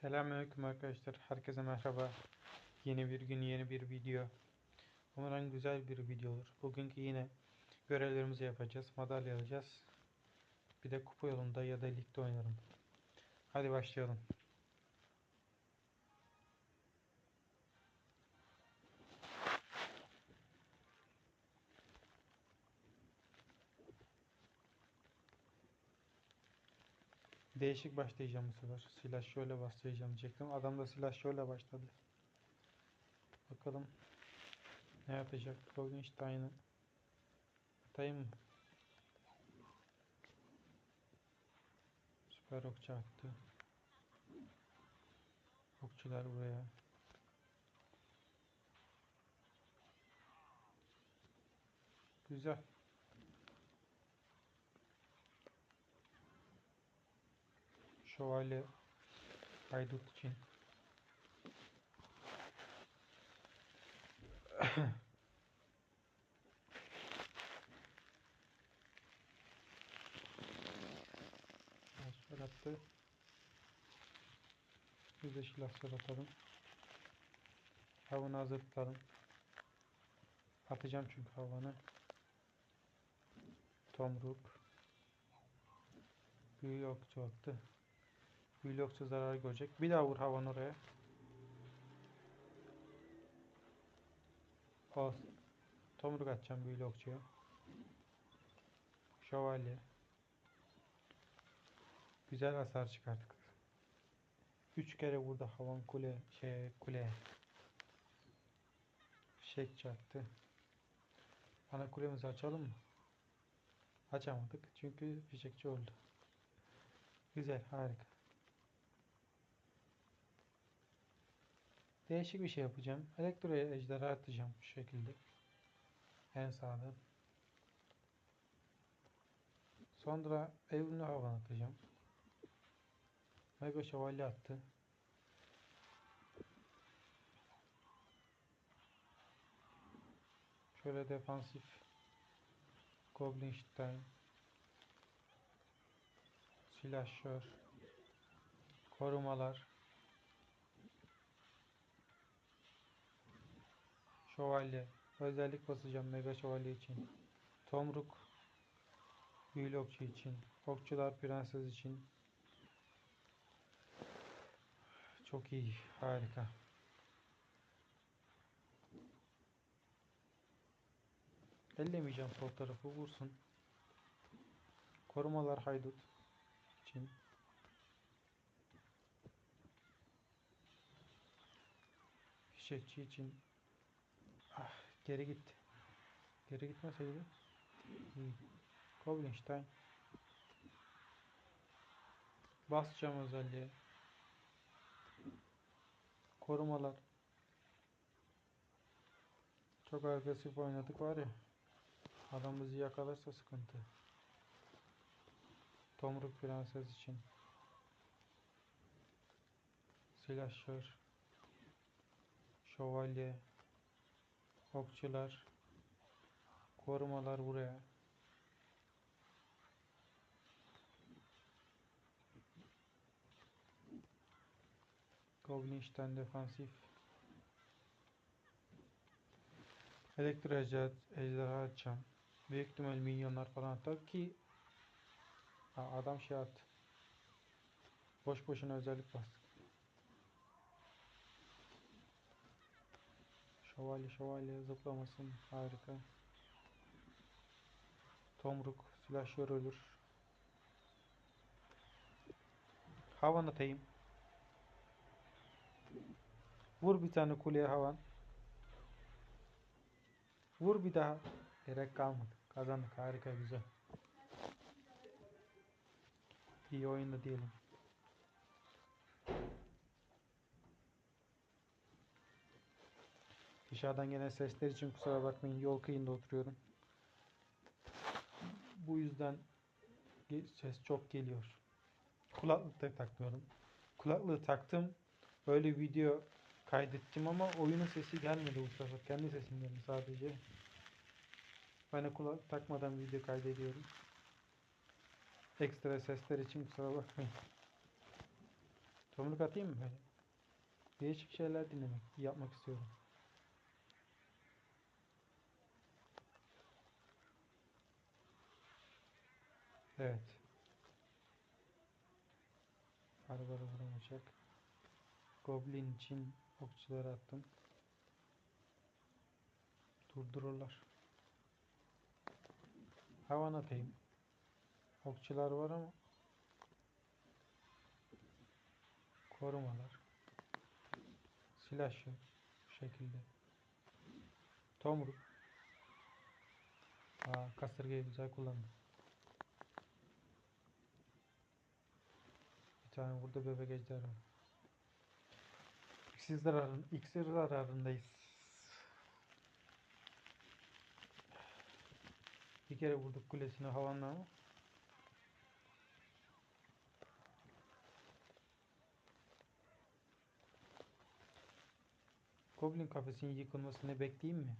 Selamünaleyküm arkadaşlar. Herkese merhaba. Yeni bir gün, yeni bir video. Umarım güzel bir video olur. Bugünkü yine görevlerimizi yapacağız. Madalya alacağız. Bir de kupa yolunda ya da ligde oynarım. Hadi başlayalım. Değişik başlayacağım bu sefer. Silah şöyle başlayacağım diyecektim. Adam da silah şöyle başladı. Bakalım ne yapacak? Goldenstein'ı atayım mı? Süper okçu attı. Okçular buraya. Güzel. Şövalye haydut için. Şöyle attı. Biz de silahlar atalım. Havanı hazır. Atacağım çünkü havanı. Tomruk. Büyü okçu attı. Büyülü okçu zarar görecek. Bir daha vur havan oraya. Olsun. Tomruk atacağım büyülü okçuya. Şövalye. Güzel hasar çıkarttık. Üç kere vurdu havan kule şey kule. Fişek çaktı. Ana kulemizi açalım mı? Açamadık çünkü fişekçi öldü. Güzel harika. Değişik bir şey yapacağım. Elektroya ejderha atacağım bu şekilde. En sağda. Sonra evrimli havan atacağım. Mega şövalye attı. Şöyle defansif Goblinstein silahşör korumalar şövalye. Özellik basacağım mega şövalye için. Tomruk büyülü okçu için. Okçular prenses için. Çok iyi harika. Ellemeyeceğim sol tarafı vursun. Korumalar haydut için. Fişekçi için geri gitti. Geri gitmeseydi. İyi. Goblinstein basacağım özelliğe. Korumalar. Çok agresif oynadık var ya. Adam bizi yakalarsa sıkıntı. Tomruk Prenses için. Silahşör. Şövalye okçular korumalar buraya. Goblinstein defansif. Elektro ejder, ejderha açacağım. Büyük ihtimal milyonlar falan atar ki adam şey attı boş boşuna özellik bastık Şövalye şövalye zıplamasın harika. Tomruk silahşör ölür. Havan atayım. Vur bir tane kuleye havan. Vur bir daha. Gerek kalmadı. Kazandık harika güzel. İyi oyunda diyelim. Dışarıdan gelen sesler için kusura bakmayın. Yol kıyında oturuyorum. Bu yüzden ses çok geliyor. Kulaklık da takmıyorum. Kulaklığı taktım. Böyle video kaydettim ama oyunun sesi gelmedi bu sefer. Kendi sesim geldi sadece. Ben de kulak takmadan video kaydediyorum. Ekstra sesler için kusura bakmayın. Tomruk atayım mı böyle? Değişik şeyler dinlemek, yapmak istiyorum. Evet. Barbarı vuramayacak. Goblin için okçuları attım. Durdururlar. Havan atayım. Okçular var ama korumalar. Silah yok. Bu şekilde. Tomruk. Aa, kasırgayı güzel kullandım. Tane burada bebek ejder var. İksirler, arın, iksirler arasındayız. Bir kere vurduk kulesine havanla ama. Goblin kafesinin yıkılmasını bekleyeyim mi?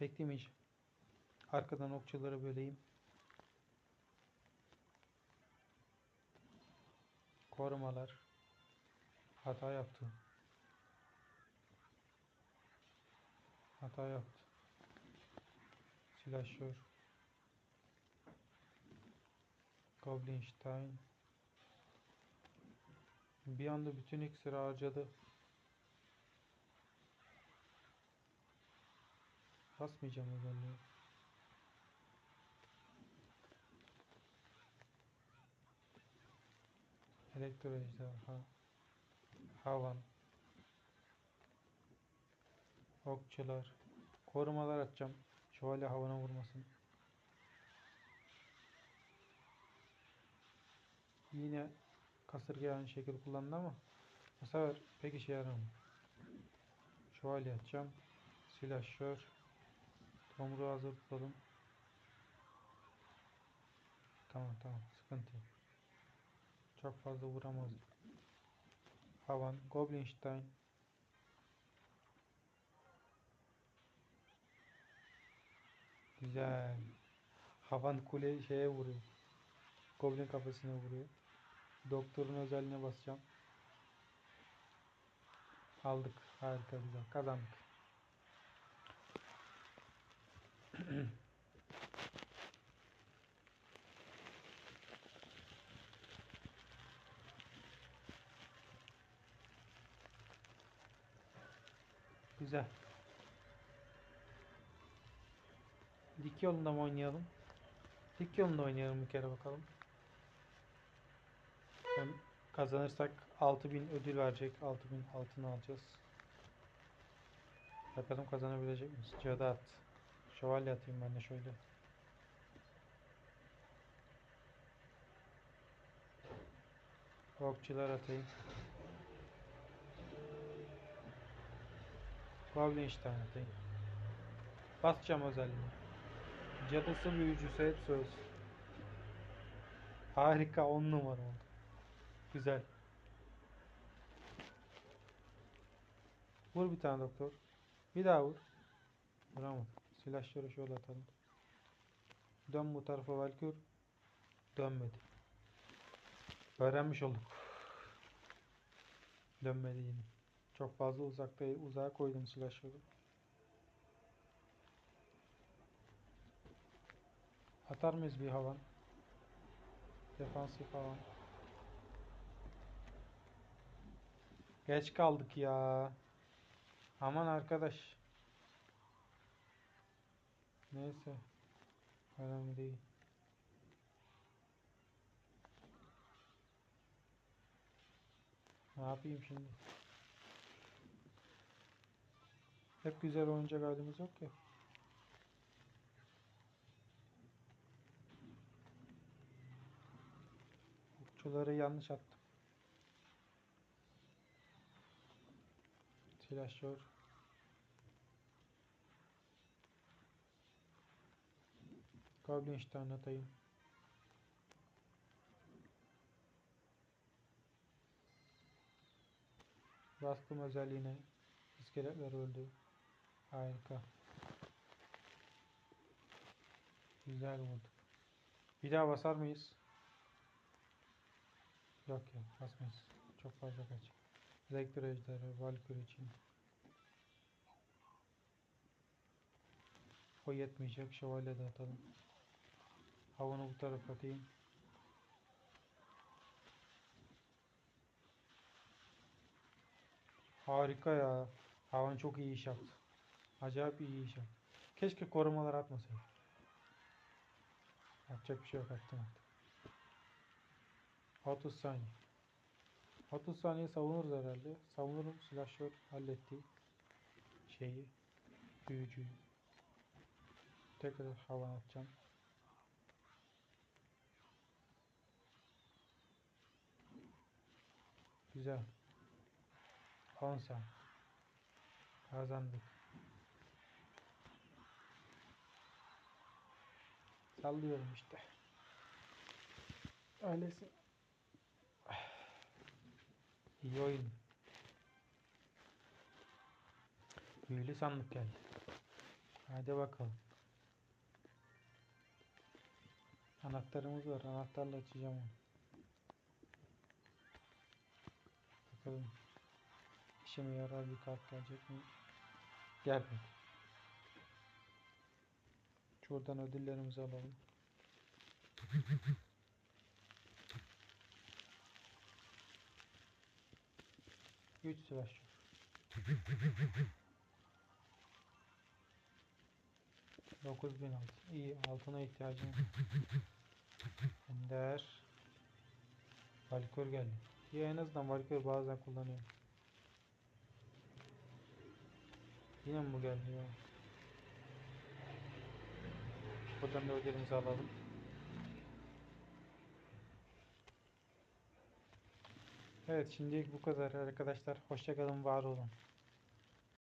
Beklemeyeceğim. Arkadan okçuları böleyim. Korumalar. Hata yaptı. Hata yaptı. Silahşör. Goblinstein. Bir anda bütün iksiri harcadı. Basmayacağım özelliği. Elektro ejderha. Havan. Okçular. Korumalar atacağım. Şövalye havana vurmasın. Yine kasırga aynı şekilde kullandı ama bu sefer pek işe yaramıyor. Şövalye atacağım. Silahşör. Tomruğu hazır tutalım. Tamam tamam sıkıntı yok. Çok fazla vuramaz. Havan, Goblinstein. Güzel. Havan kule şeye vuruyor. Goblin kafasına vuruyor. Doktorun özelliğine basacağım. Aldık. Harika güzel. Kazandık. Güzel. Dik yolunda mı oynayalım? Dik yolunda oynayalım bir kere bakalım. Hem kazanırsak 6000 ödül verecek. 6000 altın alacağız. Bakalım kazanabilecek miyiz? Cadı at. Şövalye atayım ben de şöyle. Okçular atayım. Goblinstein atayım. Basacağım özelliğini. Cadısı büyücüsü hep söz. Harika 10 numara oldu. Güzel. Vur bir tane doktor. Bir daha vur. Vuramadım. Silahları şöyle atalım. Dön bu tarafa Valkür. Dönmedi. Öğrenmiş olduk. Dönmedi yine. Çok fazla uzakta uzağa koydum silahları. Atar mıyız bir havan? Defansif havan. Geç kaldık ya. Aman arkadaş. Neyse. Önemli değil. Ne yapayım şimdi? Hep güzel oynayacak halimiz yok ya. Okçuları yanlış attım. Silahşör. Goblinstein atayım. Bastım özelliğine. İskeletler öldü. Harika. Güzel vurduk. Bir daha basar mıyız? Yok ya basmayız. Çok fazla kaç. Elektro ejderi, Valkyrie için. O yetmeyecek. Şövalye de atalım. Havanı bu tarafa atayım. Harika ya. Havan çok iyi iş yaptı. Acayip iyi iş yaptı. Keşke korumalar atmasaydı. Yapacak bir şey yok attım attım. 30 saniye. 30 saniye savunuruz herhalde. Savunurum silahşör halletti. Şeyi. Büyücüyü. Tekrar hava atacağım. Güzel. 10 saniye. Kazandık. Sallıyorum işte. Öylesin. İyi oyun. Büyülü sandık geldi. Hadi bakalım. Anahtarımız var. Anahtarla açacağım onu. Bakalım. İşime yarar bir kart gelecek mi? Gelmedi. Şuradan ödüllerimizi alalım. Güç savaşçı. Dokuz bin altın. İyi altına ihtiyacım. Ender. Valkör geldi. Ya en azından Valkör bazen kullanıyor. Yine mi bu geldi ya? Buradan da ödülümüzü alalım. Evet şimdilik bu kadar arkadaşlar. Hoşçakalın, var olun.